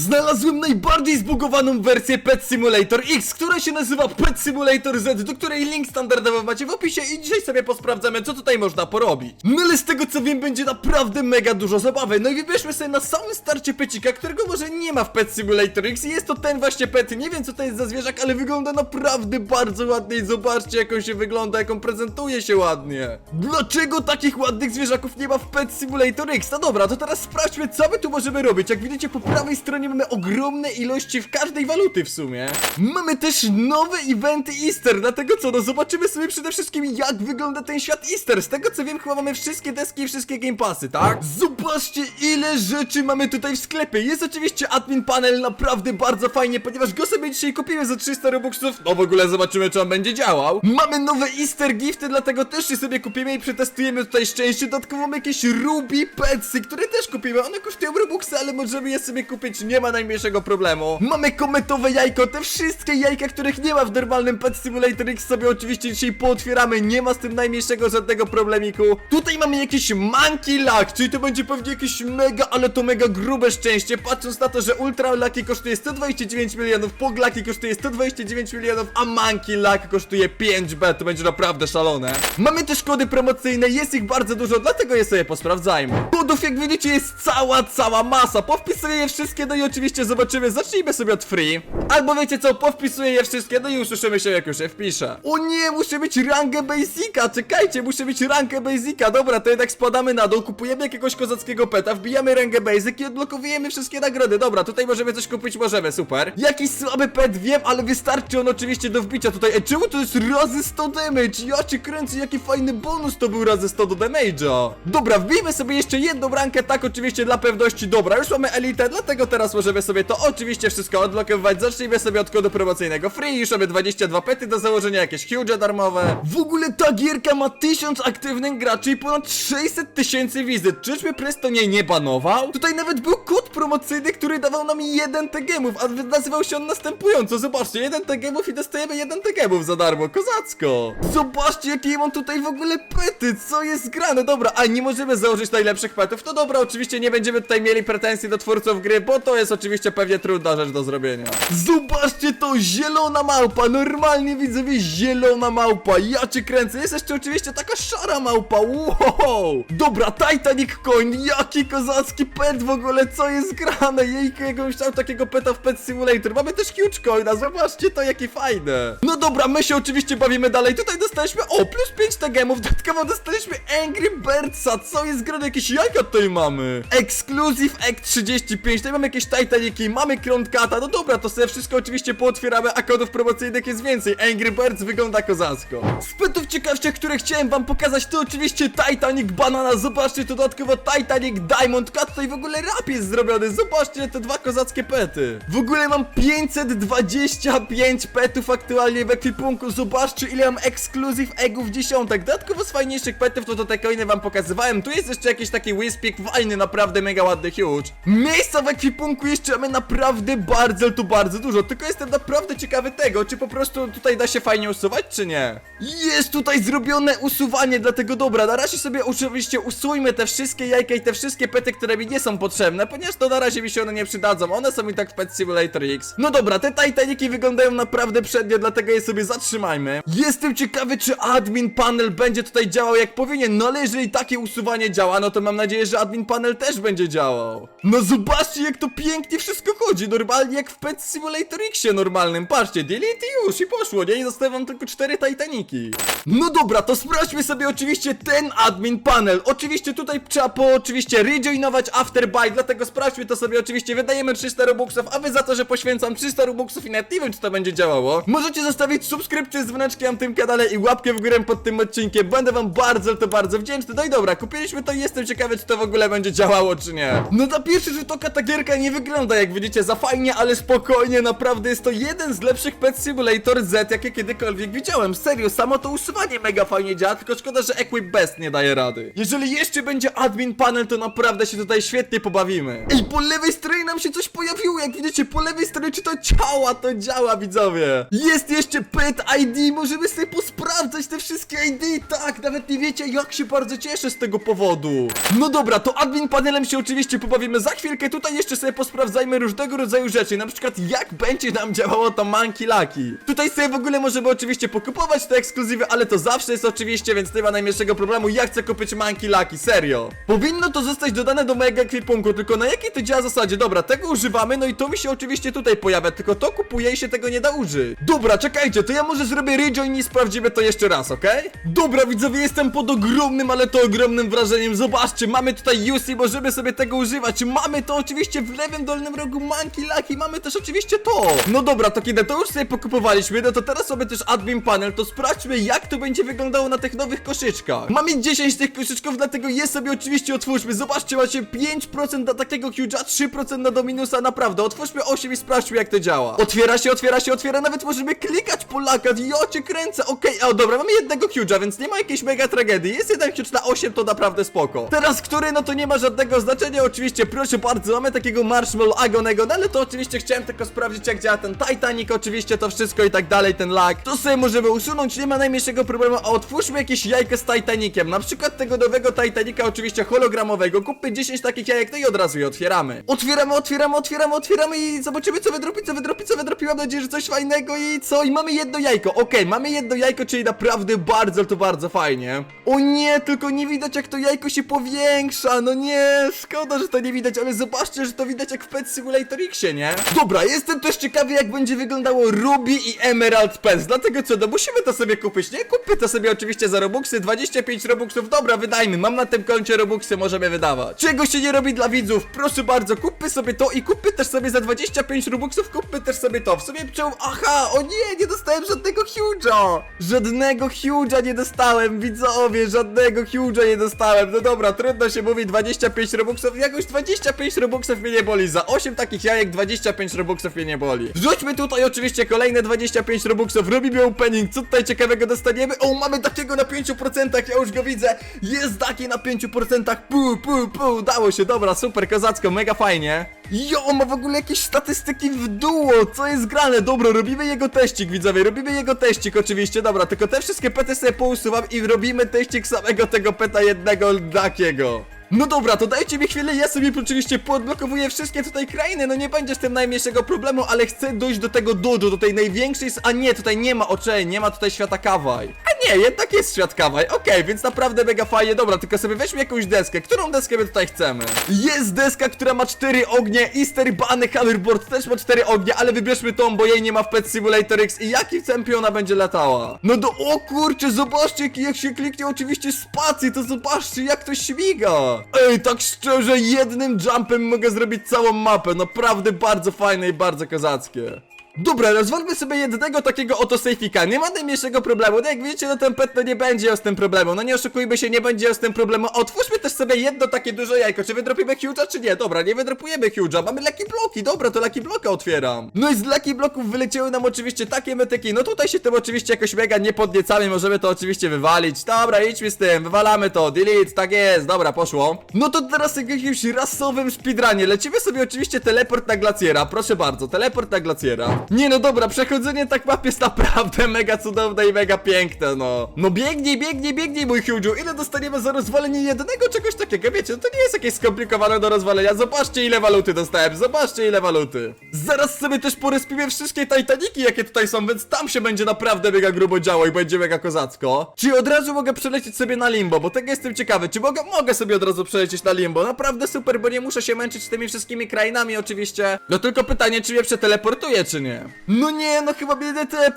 Znalazłem najbardziej zbugowaną wersję Pet Simulator X, która się nazywa Pet Simulator Z, do której link standardowo macie w opisie i dzisiaj sobie posprawdzamy, co tutaj można porobić. No ale z tego co wiem, będzie naprawdę mega dużo zabawy. No i wybierzmy sobie na samym starcie pecika, którego może nie ma w Pet Simulator X i jest to ten właśnie pet. Nie wiem co to jest za zwierzak, ale wygląda naprawdę bardzo ładnie i zobaczcie jak on się wygląda, jak on prezentuje się ładnie. Dlaczego takich ładnych zwierzaków nie ma w Pet Simulator X? No dobra, to teraz sprawdźmy co my tu możemy robić. Jak widzicie po prawej stronie mamy ogromne ilości w każdej waluty w sumie. Mamy też nowe eventy Easter, dlatego co, no zobaczymy sobie przede wszystkim jak wygląda ten świat Easter. Z tego co wiem chyba mamy wszystkie deski i wszystkie Game Passy, tak? Zobaczcie ile rzeczy mamy tutaj w sklepie. Jest oczywiście admin panel, naprawdę bardzo fajnie, ponieważ go sobie dzisiaj kupimy za 300 robuxów. No w ogóle zobaczymy czy on będzie działał. Mamy nowe Easter gifty, dlatego też je sobie kupimy i przetestujemy tutaj szczęście. Dodatkowo mamy jakieś Ruby Petsy, które też kupimy. One kosztują robuxy, ale możemy je sobie kupić, nie ma najmniejszego problemu. Mamy kometowe jajko, te wszystkie jajka, których nie ma w normalnym Pet Simulator X sobie oczywiście dzisiaj pootwieramy. Nie ma z tym najmniejszego żadnego problemiku. Tutaj mamy jakiś Monkey Luck, czyli to będzie pewnie jakieś mega, ale to mega grube szczęście. Patrząc na to, że Ultra Lucky kosztuje 129 milionów, Pog Lucky kosztuje 129 milionów, a Monkey Luck kosztuje 5B. To będzie naprawdę szalone. Mamy też kody promocyjne, jest ich bardzo dużo, dlatego je sobie posprawdzajmy. Kodów jak widzicie jest cała, cała masa. Powpisuję je wszystkie, no i oczywiście zobaczymy. Zacznijmy sobie od free. Albo wiecie co, powpisuję je wszystkie, no i usłyszymy się jak już je wpiszę. O nie, muszę mieć rangę basica, czekajcie, muszę mieć rangę basica. Dobra, to jednak spadamy na dół, kupujemy jakiegoś kozackiego peta, wbijamy rangę basic i odblokowujemy wszystkie nagrody. Dobra, tutaj możemy coś kupić, możemy, super. Jakiś słaby pet wiem, ale wystarczy on oczywiście do wbicia tutaj. E, czemu to jest razy 100 damage? Ja cię kręcę, jaki fajny bonus to był razy 100 do damage'a. Dobra, wbijmy sobie jeszcze jedną rankę, tak oczywiście dla pewności. Dobra, już mamy elitę, dlatego teraz możemy sobie to oczywiście wszystko odblokowywać. Zacznijmy sobie od kodu promocyjnego free, już mamy 22 pety do założenia, jakieś huge darmowe. W ogóle ta gierka ma 1000 aktywnych graczy i ponad 600 tysięcy wizyt. Czyżby Presto nie nie banował? Tutaj nawet był kod promocyjny, który dawał nam jeden TGMów, a nazywał się on następująco. Zobaczcie, jeden TGMów i dostajemy jeden TGMów za darmo, kozacko. Zobaczcie, jakie ja mam tutaj w ogóle pety, co jest grane. Dobra, a nie możemy założyć najlepszych petów. To dobra, oczywiście nie będziemy tutaj mieli pretensji do twórców gry, bo to jest oczywiście pewnie trudna rzecz do zrobienia. Zobaczcie to, zielona małpa, normalnie widzowie, zielona małpa. Ja cię kręcę, jest jeszcze oczywiście taka szara małpa, wow. Dobra, Titanic Coin, jaki kozacki pet w ogóle, co jest grane? Jejku, jakbym chciał takiego peta w Pet Simulator. Mamy też huge coina, zobaczcie to, jakie fajne. No dobra, my się oczywiście bawimy dalej. Tutaj dostaliśmy, o, plus 5 tegemów, dodatkowo dostaliśmy Angry Birdsa, co jest grane? Jakieś jajka tutaj mamy. Exclusive Egg 35, tutaj mamy jakieś Titaniki, mamy Kronkata, no dobra, to sobie wszystko oczywiście pootwieramy, a kodów promocyjnych jest więcej. Angry Birds wygląda kozacko. Z petów ciekawszych, które chciałem wam pokazać, to oczywiście Titanic Banana, zobaczcie, dodatkowo Titanic Diamond Cat, tutaj w ogóle rap jest zrobiony, zobaczcie te dwa kozackie pety. W ogóle mam 525 petów aktualnie w ekwipunku, zobaczcie ile mam Exclusive Eggów dziesiątek. Dodatkowo z fajniejszych petów, to to te coiny wam pokazywałem, tu jest jeszcze jakiś taki Wispik fajny, naprawdę mega ładny, huge. Miejsca w ekwipunku jeszcze mamy naprawdę bardzo, to bardzo dużo, tylko jestem naprawdę ciekawy tego, czy po prostu tutaj da się fajnie usuwać, czy nie. Jest tutaj zrobione usuwanie, dlatego dobra, na razie sobie oczywiście usujmy te wszystkie jajka i te wszystkie pety, które mi nie są potrzebne, ponieważ to na razie mi się one nie przydadzą, one są i tak w Pet Simulator X. No dobra, te Titaniki wyglądają naprawdę przednio, dlatego je sobie zatrzymajmy. Jestem ciekawy, czy admin panel będzie tutaj działał jak powinien, no ale jeżeli takie usuwanie działa, no to mam nadzieję, że admin panel też będzie działał. No zobaczcie, jak to pięknie wszystko chodzi, normalnie jak w Pet Simulator Xie normalnym, patrzcie, delete i już i poszło, nie? I zostawiam tylko cztery Titaniki. No dobra, to sprawdźmy sobie oczywiście ten admin panel. Oczywiście tutaj trzeba po oczywiście rejoinować Afterbuy, dlatego sprawdźmy to sobie oczywiście, wydajemy 300 robuxów, a wy za to, że poświęcam 300 robuxów i nawet nie wiem, czy to będzie działało. Możecie zostawić subskrypcję z dzwoneczkiem na tym kanale i łapkę w górę pod tym odcinkiem, będę wam bardzo, to bardzo wdzięczny. No i dobra, kupiliśmy to i jestem ciekawy, czy to w ogóle będzie działało, czy nie. No na pierwszy rzut oka ta gierka nie wygląda, jak widzicie, za fajnie, ale spokojnie, naprawdę jest to jeden z lepszych Pet Simulator Z, jakie kiedykolwiek widziałem. Serio, samo to usuwanie mega fajnie działa, tylko szkoda, że Equip Best nie daje rady. Jeżeli jeszcze będzie admin panel, to naprawdę się tutaj świetnie pobawimy. Ej, po lewej stronie nam się coś pojawiło, jak widzicie, po lewej stronie czy to działa, to działa, widzowie. Jest jeszcze Pet ID, możemy sobie posprawdzać te wszystkie ID, tak, nawet nie wiecie, jak się bardzo cieszę z tego powodu. No dobra, to admin panelem się oczywiście pobawimy za chwilkę, tutaj jeszcze sobie posprawdzimy posprawdzajmy różnego rodzaju rzeczy, na przykład jak będzie nam działało to Monkey Lucky. Tutaj sobie w ogóle możemy oczywiście pokupować te ekskluzywy, ale to zawsze jest oczywiście, więc nie ma najmniejszego problemu. Ja chcę kupić Monkey Lucky, serio. Powinno to zostać dodane do mojego ekwipunku, tylko na jakiej to działa zasadzie? Dobra, tego używamy, no i to mi się oczywiście tutaj pojawia, tylko to kupuję i się tego nie da użyć. Dobra, czekajcie, to ja może zrobię rejoin i sprawdzimy to jeszcze raz, okej? Dobra, widzowie, jestem pod ogromnym, ale to ogromnym wrażeniem. Zobaczcie, mamy tutaj UC, możemy sobie tego używać. Mamy to oczywiście w lewym dolnym rogu Monkey Lucky, mamy też oczywiście to. No dobra, to kiedy to już sobie pokupowaliśmy, no to teraz sobie też admin panel, to sprawdźmy jak to będzie wyglądało na tych nowych koszyczkach. Mamy 10 tych koszyczków, dlatego je sobie oczywiście otwórzmy. Zobaczcie, macie 5% na takiego huge'a, 3% na Dominusa, naprawdę. Otwórzmy 8 i sprawdźmy jak to działa. Otwiera się, otwiera się, otwiera, nawet możemy klikać po lakat, jo cię kręcę, okej, o dobra, mamy jednego huge'a, więc nie ma jakiejś mega tragedii. Jest jeden huge na 8, to naprawdę spoko. Teraz który, no to nie ma żadnego znaczenia, oczywiście, proszę bardzo, mamy takiego Marshmallow Agonego, no ale to oczywiście chciałem tylko sprawdzić jak działa ten Titanic, oczywiście to wszystko i tak dalej, ten lag. To sobie możemy usunąć, nie ma najmniejszego problemu, a otwórzmy jakieś jajko z Titaniciem, na przykład tego nowego Titanica, oczywiście hologramowego, kupmy 10 takich jajek, no i od razu je otwieramy. Otwieramy, otwieramy, otwieramy, otwieramy i zobaczymy co wydropi, co wydropi, co wydropi, mam nadzieję, że coś fajnego i co, i mamy jedno jajko, okej, mamy jedno jajko, czyli naprawdę bardzo, to bardzo fajnie. O nie, tylko nie widać jak to jajko się powiększa, no nie, szkoda, że to nie widać, ale zobaczcie, że to widać jak w Pet Simulator Xie, nie? Dobra, jestem też ciekawy jak będzie wyglądało Ruby i Emerald Pets, dlatego co, no musimy to sobie kupić, nie? Kupmy to sobie oczywiście za Robuxy, 25 Robuxów, dobra, wydajmy, mam na tym koncie Robuxy, możemy wydawać. Czego się nie robi dla widzów? Proszę bardzo, kupmy sobie to i kupmy też sobie za 25 Robuxów, kupmy też sobie to. W sumie czuł, aha, o nie, nie dostałem żadnego huge'a. Żadnego huge'a nie dostałem, widzowie, żadnego huge'a nie dostałem. No dobra, trudno się mówi, 25 Robuxów, jakoś 25 Robuxów mnie nie boli. Za 8 takich jajek 25 Robuxów mnie nie boli. Wrzućmy tutaj oczywiście kolejne 25 Robuxów, robimy opening, co tutaj ciekawego dostaniemy? O, mamy takiego na 5%, ja już go widzę. Jest taki na 5%, pu, pu, pu, udało się, dobra, super, kozacko, mega fajnie. Jo, on ma w ogóle jakieś statystyki w duo, co jest grane? Dobra, robimy jego teścik, widzowie, robimy jego teścik oczywiście, dobra, tylko te wszystkie pety sobie pousuwam i robimy teścik samego tego peta jednego takiego. No dobra, to dajcie mi chwilę, ja sobie oczywiście podblokowuję wszystkie tutaj krainy, no nie będzie z tym najmniejszego problemu, ale chcę dojść do tego Dudu, do tej największej, a nie, tutaj nie ma oczej, nie ma tutaj świata kawaj. A nie, jednak jest świat kawaj, okej, więc naprawdę mega fajnie, dobra, tylko sobie weźmy jakąś deskę, którą deskę my tutaj chcemy? Jest deska, która ma cztery ognie, Easter Bunny Hoverboard też ma cztery ognie, ale wybierzmy tą, bo jej nie ma w Pet Simulator X i jaki tempie ona będzie latała? No do, o kurczę, zobaczcie, jak się kliknie oczywiście spacji, to zobaczcie, jak to śmiga. Ej, tak szczerze, jednym jumpem mogę zrobić całą mapę, naprawdę bardzo fajne i bardzo kozackie. Dobra, rozwalmy sobie jednego takiego oto sejfika, nie ma najmniejszego problemu, no jak widzicie, no ten pet no nie będzie z tym problemu, no nie oszukujmy się, nie będzie z tym problemu, otwórzmy też sobie jedno takie duże jajko, czy wydropimy huge'a, czy nie, dobra, nie wydropujemy huge'a, mamy lucky bloki, dobra, to lucky bloka otwieram. No i z lucky bloków wyleciały nam oczywiście takie metyki, no tutaj się tym oczywiście jakoś mega nie podniecamy, możemy to oczywiście wywalić, dobra, idźmy z tym, wywalamy to, delete, tak jest, dobra, poszło. No to teraz jak jakimś rasowym speedrunie, lecimy sobie oczywiście teleport na glaciera, proszę bardzo, teleport na glaciera. Nie no dobra, przechodzenie tak map jest naprawdę mega cudowne i mega piękne, no. No biegnij, biegnij, biegnij mój Huge'u, ile dostaniemy za rozwalenie jednego czegoś takiego, wiecie, no to nie jest jakieś skomplikowane do rozwalenia, zobaczcie ile waluty dostałem, zobaczcie ile waluty. Zaraz sobie też porespimy wszystkie Titaniki, jakie tutaj są, więc tam się będzie naprawdę mega grubo działo i będzie mega kozacko. Czy od razu mogę przelecieć sobie na limbo, bo tego jestem ciekawy, czy mogę, mogę sobie od razu przelecieć na limbo, naprawdę super, bo nie muszę się męczyć z tymi wszystkimi krainami oczywiście. No tylko pytanie, czy mnie przeteleportuje, czy nie? No nie, no chyba mnie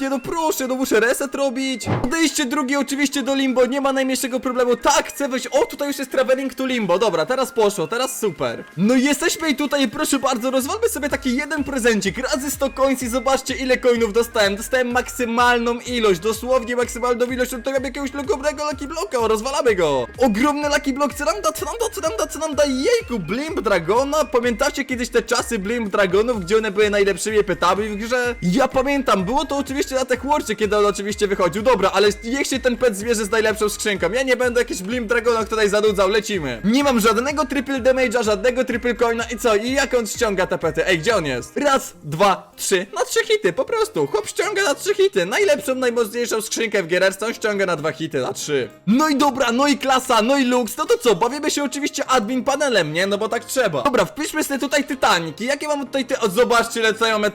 nie no proszę, no muszę reset robić. Podejście drugie oczywiście do limbo, nie ma najmniejszego problemu. Tak, chcę wejść, o tutaj już jest traveling to limbo, dobra, teraz poszło, teraz super. No jesteśmy i tutaj, proszę bardzo, rozwalmy sobie taki jeden prezencik, razy 100 coins i zobaczcie ile coinów dostałem. Dostałem maksymalną ilość, dosłownie maksymalną ilość, od tego jakiegoś logownego Lucky Blocka, rozwalamy go. Ogromny Lucky Block, co nam da, co nam da, co nam da, co nam da, jejku, Blimp Dragona, pamiętacie kiedyś te czasy Blimp Dragonów, gdzie one były najlepszymi petami w grze? Ja pamiętam, było to oczywiście na Tech Warcie, kiedy on oczywiście wychodził, dobra, ale niech się ten pet zmierzy z najlepszą skrzynką, ja nie będę jakiś Blimp Dragona tutaj zanudzał, lecimy. Nie mam żadnego triple damage'a, żadnego triple coina i co, i jak on ściąga te pety. Ej, gdzie on jest? Raz, dwa, trzy. Na trzy hity, po prostu. Chłop ściąga na trzy hity. Najlepszą, najmocniejszą skrzynkę w giereczce, on ściąga na dwa hity, na trzy. No i dobra, no i klasa, no i lux. No to co, bawimy się oczywiście admin panelem, nie? No bo tak trzeba. Dobra, wpiszmy sobie tutaj Titanic. I jakie mamy tutaj te... O, zobaczcie, ile tutaj mamy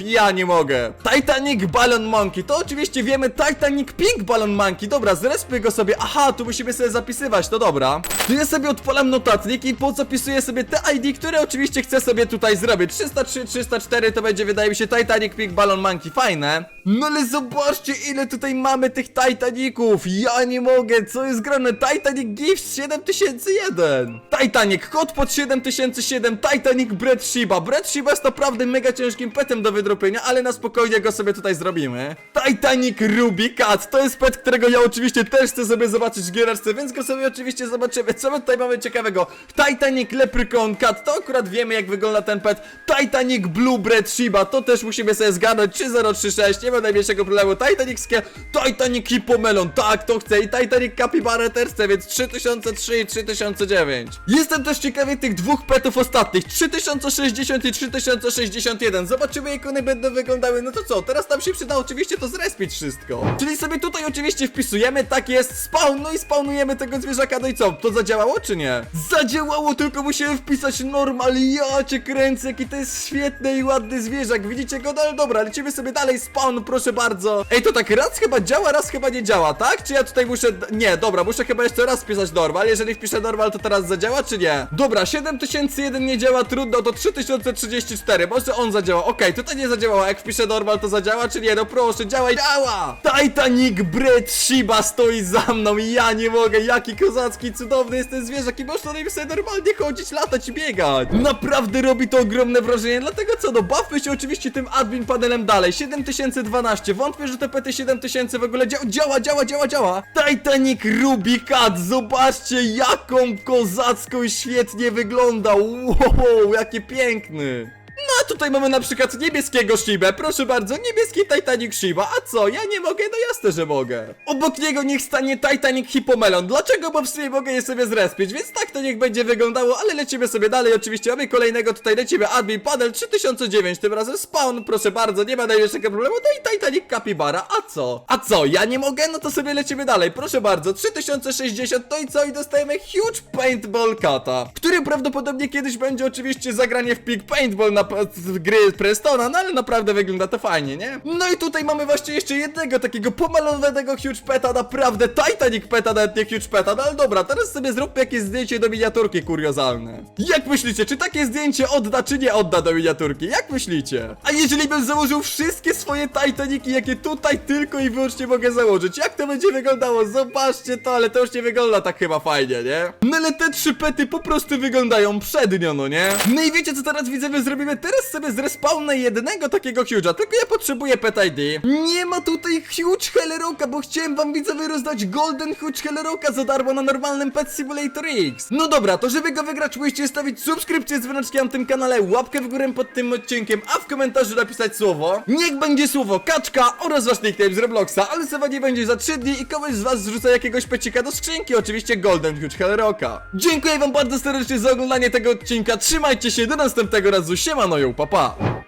Ja nie mogę. Titanic Balloon Monkey. To oczywiście wiemy Titanic Pink Balloon Monkey. Dobra, zrespmy go sobie. Aha, tu musimy sobie zapisywać, to dobra. Tu ja sobie odpalam notatnik i pozapisuję sobie te ID, które oczywiście chcę sobie tutaj zrobić. 303, 304 to będzie wydaje mi się Titanic Pink Balloon Monkey. Fajne. No ale zobaczcie ile tutaj mamy tych Titaników. Ja nie mogę, co jest grane? Titanic Gift 7001. Titanic, kod pod 7007, Titanic Bread Shiba. Bread Shiba jest naprawdę mega ciężkim petem do wydropienia, ale na spokojnie go sobie tutaj zrobimy. Titanic Ruby Cat, to jest pet, którego ja oczywiście też chcę sobie zobaczyć w giereczce, więc go sobie oczywiście zobaczymy. Co my tutaj mamy ciekawego? Titanic Leprechaun Cat, to akurat wiemy jak wygląda ten pet. Titanic Blue Bread Shiba, to też musimy sobie zgadnąć. 3036, nie ma najmniejszego problemu. Titanic Skie, Titanic Hippomelon, tak, to chcę. I Titanic Capybara też chcę, więc 3003 i 3009. Jestem też ciekawy tych dwóch petów ostatnich, 3060 i 3061. Zobaczymy jak one będą wyglądały. No to co, teraz nam się przyda oczywiście to zrespić wszystko. Czyli sobie tutaj oczywiście wpisujemy, tak jest, spawn, no i spawnujemy tego zwierzaka, no i co, to zadziałało czy nie? Zadziałało, tylko musiałem wpisać normal, ja cię kręcę, jaki to jest świetny i ładny zwierzak, widzicie go? No ale dobra, lecimy sobie dalej, spawn, proszę bardzo. Ej, to tak raz chyba działa, raz chyba nie działa, tak? Czy ja tutaj muszę, nie, dobra, muszę chyba jeszcze raz wpisać normal, jeżeli wpiszę normal, to teraz zadziała, czy nie? Dobra, 7001 nie działa, trudno, to 3034, może on zadziała, okej, tutaj nie zadziałała, jak wpiszę normal, to zadziała, czy nie? No proszę, działaj, działa! Titanic Bread Shiba stoi za mną i ja nie mogę, jaki kozacki, cudowny jest ten zwierzak i można nim sobie normalnie chodzić, latać i biegać. Naprawdę robi to ogromne wrażenie, dlatego co, no bawmy się oczywiście tym admin panelem dalej, 7012, wątpię, że te pety 7000 w ogóle dzia działa, działa, działa, działa. Titanic Ruby zobaczcie jaką kozacką świetnie wygląda, wow, jaki piękny. No tutaj mamy na przykład niebieskiego Shibę, proszę bardzo, niebieski Titanic Shiba, a co, ja nie mogę? No jasne, że mogę. Obok niego niech stanie Titanic Hippomelon, dlaczego? Bo w sumie mogę je sobie zrespić, więc tak to niech będzie wyglądało, ale lecimy sobie dalej, oczywiście mamy kolejnego, tutaj lecimy, admin panel 3009, tym razem spawn, proszę bardzo, nie ma najmniejszego problemu, no i Titanic Capybara, a co? A co, ja nie mogę? No to sobie lecimy dalej, proszę bardzo, 3060, no i co? I dostajemy Huge Paintball Kata, który prawdopodobnie kiedyś będzie oczywiście zagranie w Pig Paintball na gry Prestona, no ale naprawdę wygląda to fajnie, nie? No i tutaj mamy właśnie jeszcze jednego takiego pomalowanego Huge Peta, naprawdę Titanic Peta, nawet nie Huge Peta, no ale dobra, teraz sobie zróbmy jakieś zdjęcie do miniaturki kuriozalne. Jak myślicie, czy takie zdjęcie odda, czy nie odda do miniaturki? Jak myślicie? A jeżeli bym założył wszystkie swoje Titaniki, jakie tutaj tylko i wyłącznie mogę założyć, jak to będzie wyglądało? Zobaczcie to, ale to już nie wygląda tak chyba fajnie, nie? No ale te trzy pety po prostu wyglądają przednio, no nie? No i wiecie co teraz widzowie zrobimy? Teraz sobie zrespawnę jednego takiego Huge'a, tylko ja potrzebuję pet ID. Nie ma tutaj Huge Helleroka, bo chciałem wam widzowie rozdać Golden Huge Helleroka za darmo na normalnym Pet Simulator X. No dobra, to żeby go wygrać musicie stawić subskrypcję z dzwoneczkiem na tym kanale, łapkę w górę pod tym odcinkiem, a w komentarzu napisać słowo. Niech będzie słowo kaczka oraz wasz nickname z Robloxa, ale co nie będzie za 3 dni i kogoś z was zrzuca jakiegoś pecika do skrzynki, oczywiście Golden Huge Helleroka. Dziękuję wam bardzo serdecznie za oglądanie tego odcinka, trzymajcie się, do następnego razu, siemano ją, папа.